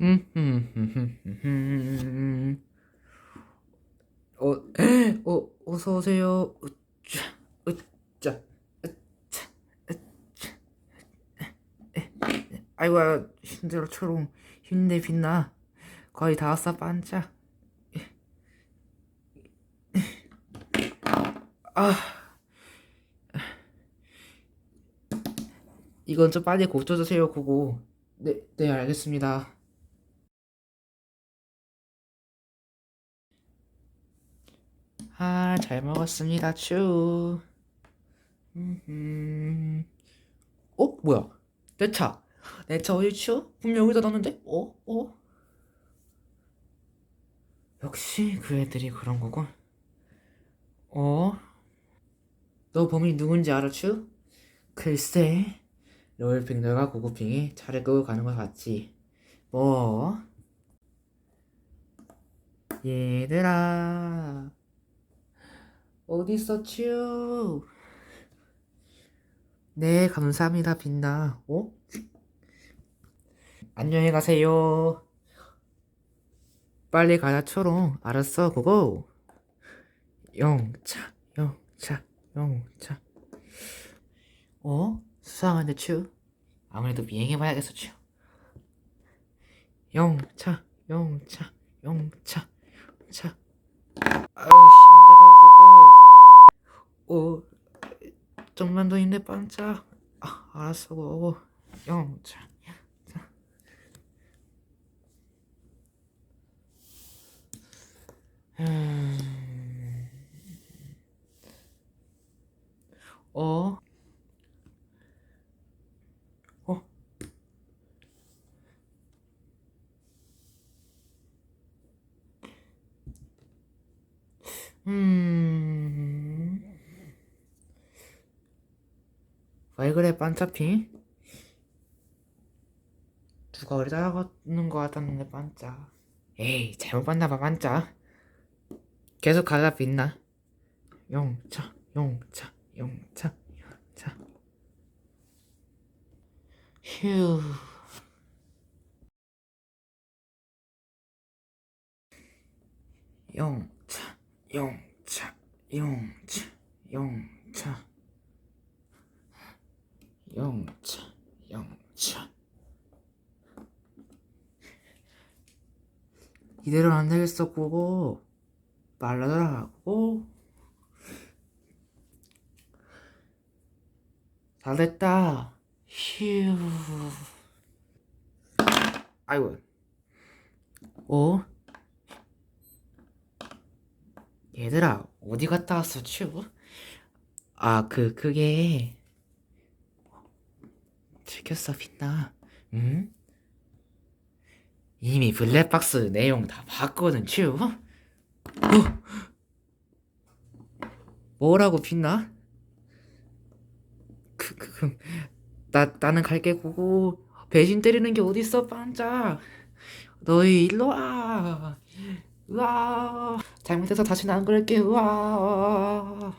음, 어, 어, 어서 오세요. 으쌰, 으쌰, 으쌰, 으쌰. 아이고야, 힘들어, 초롱. 힘내, 빛나. 거의 다 왔어, 반짝. 아, 이건 좀 빨리 고쳐주세요, 그거. 네, 네, 알겠습니다. 아, 잘 먹었습니다, 츄. 음, 어? 뭐야? 내 차. 내 차 어디 츄? 분명 여기다 놨는데? 어? 어? 역시 그 애들이 그런 거군. 어? 너 범인이 누군지 알아, 츄? 글쎄, 롤핑들과 고고핑이 차를 끄고 가는 것 같지. 뭐? 얘들아. 어딨어, 츄? 네, 감사합니다, 빛나. 어? 안녕히 가세요. 빨리 가자, 초롱. 알았어, 고고. 영차, 영차, 영차. 어? 수상한데, 츄? 아무래도 미행해봐야겠어, 츄. 영차, 영차, 영차, 차. 아유, 힘들어, 고고. 오, 더 힘내, 반짝. 아, 알았어, 고고. 영차. 음... 어? 어? 음... 왜 그래, 반짝핑? 누가 우리 따라가는 거 같았는데, 반짝. 에이, 잘못 봤나봐, 반짝. 계속 가다 빛나. 영차, 영차, 영차, 영차. 휴. 영차, 영차, 영차, 영차. 영차, 영차. 이대로는 안 되겠어, 그거. 말라더라고. 잘됐다. 휴. 아이고. 어? 얘들아, 어디 갔다 왔어, 츄? 아, 그, 그게. 들켰어, 빛나. 응? 이미 블랙박스 내용 다 봤거든, 츄? 어? 뭐라고 빛나? 그, 그, 그, 나, 나는 갈게 고고 배신 때리는 게 어딨어 반짝 너희 일로 와 으아 잘못해서 다시는 안 그럴게 으아